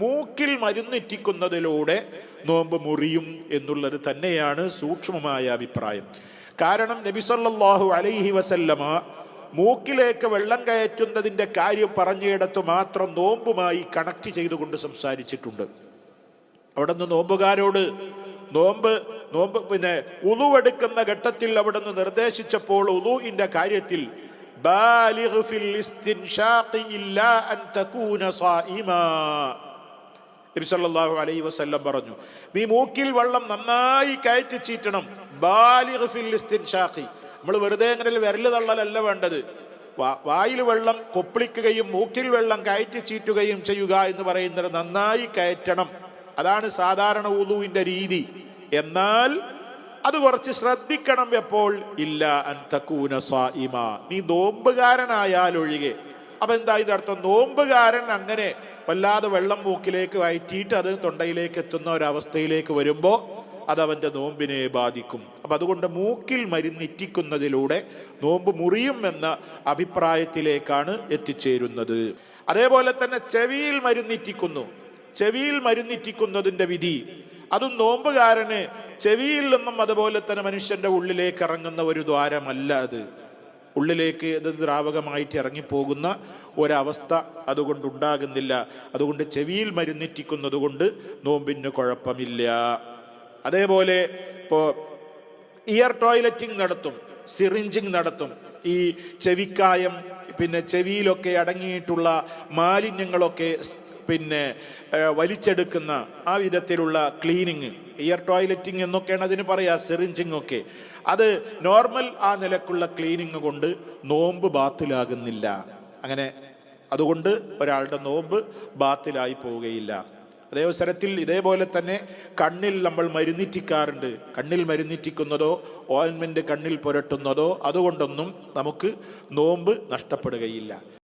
മൂക്കിൽ മരുന്നിറ്റിക്കുന്നതിലൂടെ നോമ്പ് മുറിയും എന്നുള്ളത് തന്നെയാണ് സൂക്ഷ്മമായ അഭിപ്രായം. കാരണം നബി നബിസല്ലാഹു അലൈഹി വസല്ലമ മൂക്കിലേക്ക് വെള്ളം കയറ്റുന്നതിന്റെ കാര്യം പറഞ്ഞിടത്ത് മാത്രം നോമ്പുമായി കണക്ട് ചെയ്തുകൊണ്ട് സംസാരിച്ചിട്ടുണ്ട്. അവിടെ നിന്ന് നോമ്പുകാരോട് നോമ്പ് നോമ്പ് പിന്നെ ഉളുവെടുക്കുന്ന ഘട്ടത്തിൽ അവിടെ നിന്ന് നിർദ്ദേശിച്ചപ്പോൾ ഉളുവിന്റെ കാര്യത്തിൽ ബാലിഗ് ഫിൽ ഇസ്തിൻഷാഖി ഇല്ലാ അൻ തകൂന സായിമാ നബി അലൈ വസ്ല്ലം പറഞ്ഞു നീ മൂക്കിൽ വെള്ളം നന്നായി കയറ്റി ചീറ്റണം. നമ്മൾ വെറുതെ എങ്ങനെ വിരൽ തള്ളലല്ല വേണ്ടത്. വായിൽ വെള്ളം കൊപ്പിളിക്കുകയും മൂക്കിൽ വെള്ളം കയറ്റി ചീറ്റുകയും ചെയ്യുക എന്ന് പറയുന്നത് നന്നായി കയറ്റണം. അതാണ് സാധാരണ ഉളുവിന്റെ രീതി. എന്നാൽ അത് കുറച്ച് ശ്രദ്ധിക്കണം എപ്പോൾ? ഇല്ല അൻ തക്കൂന സായിമ നീ നോമ്പുകാരനായാലൊഴികെ. അപ്പൊ എന്താ ഇതിന്റെ അർത്ഥം? നോമ്പുകാരൻ അങ്ങനെ വല്ലാതെ വെള്ളം മൂക്കിലേക്ക് വയറ്റിയിട്ട് അത് തൊണ്ടയിലേക്ക് എത്തുന്ന ഒരവസ്ഥയിലേക്ക് വരുമ്പോൾ അത് നോമ്പിനെ ബാധിക്കും. അപ്പം അതുകൊണ്ട് മൂക്കിൽ മരുന്നിറ്റിക്കുന്നതിലൂടെ നോമ്പ് മുറിയും എന്ന അഭിപ്രായത്തിലേക്കാണ് എത്തിച്ചേരുന്നത്. അതേപോലെ തന്നെ ചെവിയിൽ മരുന്നിറ്റിക്കുന്നു. ചെവിയിൽ മരുന്നിറ്റിക്കുന്നതിന്റെ വിധി. അതും നോമ്പുകാരന് ചെവിയിൽ നിന്നും അതുപോലെ തന്നെ മനുഷ്യന്റെ ഉള്ളിലേക്ക് ഇറങ്ങുന്ന ഒരു ദ്വാരമല്ല അത്. ഉള്ളിലേക്ക് അത് ദ്രാവകമായിട്ട് ഇറങ്ങിപ്പോകുന്ന ഒരവസ്ഥ അതുകൊണ്ട് ഉണ്ടാകുന്നില്ല അതുകൊണ്ട് ചെവിയിൽ മരുന്നിറ്റിക്കുന്നത് കൊണ്ട് നോമ്പിന് കുഴപ്പമില്ല. അതേപോലെ ഇപ്പോൾ ഇയർ ടോയ്ലറ്റിംഗ് നടത്തും സിറിഞ്ചിങ് നടത്തും. ഈ ചെവിക്കായം പിന്നെ ചെവിയിലൊക്കെ അടങ്ങിയിട്ടുള്ള മാലിന്യങ്ങളൊക്കെ പിന്നെ വലിച്ചെടുക്കുന്ന ആ വിധത്തിലുള്ള ക്ലീനിങ് ഇയർ ടോയ്ലറ്റിംഗ് എന്നൊക്കെയാണ് അതിന് പറയുക സിറിഞ്ചിങ് ഒക്കെ. അത് നോർമൽ ആ നിലക്കുള്ള ക്ലീനിങ് കൊണ്ട് നോമ്പ് ബാത്തിലാകുന്നില്ല. അങ്ങനെ അതുകൊണ്ട് ഒരാളുടെ നോമ്പ് ബാത്തിലായി പോവുകയില്ല. അതേ അവസരത്തിൽ ഇതേപോലെ തന്നെ കണ്ണിൽ നമ്മൾ മരുന്നിറ്റിക്കാറുണ്ട്. കണ്ണിൽ മരുന്നിറ്റിക്കുന്നതോ ഓയിൻമെന്റ് കണ്ണിൽ പുരട്ടുന്നതോ അതുകൊണ്ടൊന്നും നമുക്ക് നോമ്പ് നഷ്ടപ്പെടുകയില്ല.